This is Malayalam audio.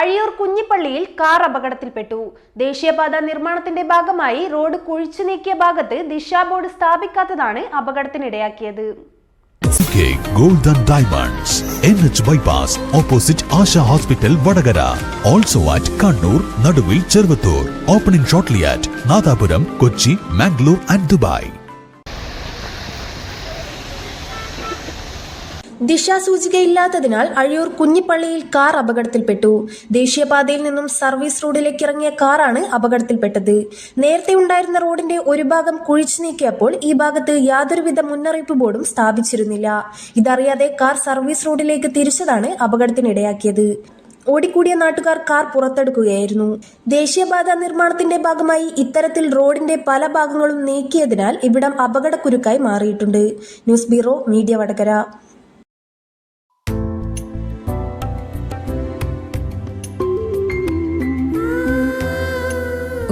അഴിയൂർ കുഞ്ഞിപ്പള്ളിയിൽ കാർ അപകടത്തിൽപ്പെട്ടു. ദേശീയപാത നിർമ്മാണത്തിന്റെ ഭാഗമായി റോഡ് കുഴിച്ചു നീക്കിയ ഭാഗത്ത് ദിശാബോർഡ് സ്ഥാപിക്കാത്തതാണ് അപകടത്തിനിടയാക്കിയത്. K gold diamonds N H bypass opposite Asha hospital Vadakara. Also at Kannur Naduvil Cheruvathur. Opening shortly at Nadapuram Kochi Mangalore and Dubai ദിശാസൂചികയില്ലാത്തതിനാൽ Azhiyur കുഞ്ഞിപ്പള്ളിയിൽ കാർ അപകടത്തിൽപ്പെട്ടു. ദേശീയപാതയിൽ നിന്നും സർവീസ് റോഡിലേക്ക് ഇറങ്ങിയ കാറാണ് അപകടത്തിൽപ്പെട്ടത്. നേരത്തെ ഉണ്ടായിരുന്ന റോഡിന്റെ ഒരു ഭാഗം കുഴിച്ചു നീക്കിയപ്പോൾ ഈ ഭാഗത്ത് യാതൊരുവിധ മുന്നറിയിപ്പ് ബോർഡും സ്ഥാപിച്ചിരുന്നില്ല. ഇതറിയാതെ കാർ സർവീസ് റോഡിലേക്ക് തിരിച്ചതാണ് അപകടത്തിനിടയാക്കിയത്. ഓടിക്കൂടിയ നാട്ടുകാർ കാർ പുറത്തെടുക്കുകയായിരുന്നു. ദേശീയപാത നിർമ്മാണത്തിന്റെ ഭാഗമായി ഇത്തരത്തിൽ റോഡിന്റെ പല ഭാഗങ്ങളും നീക്കിയതിനാൽ ഇവിടം അപകടക്കുരുക്കായി മാറിയിട്ടുണ്ട്. News bureau media Vadakara.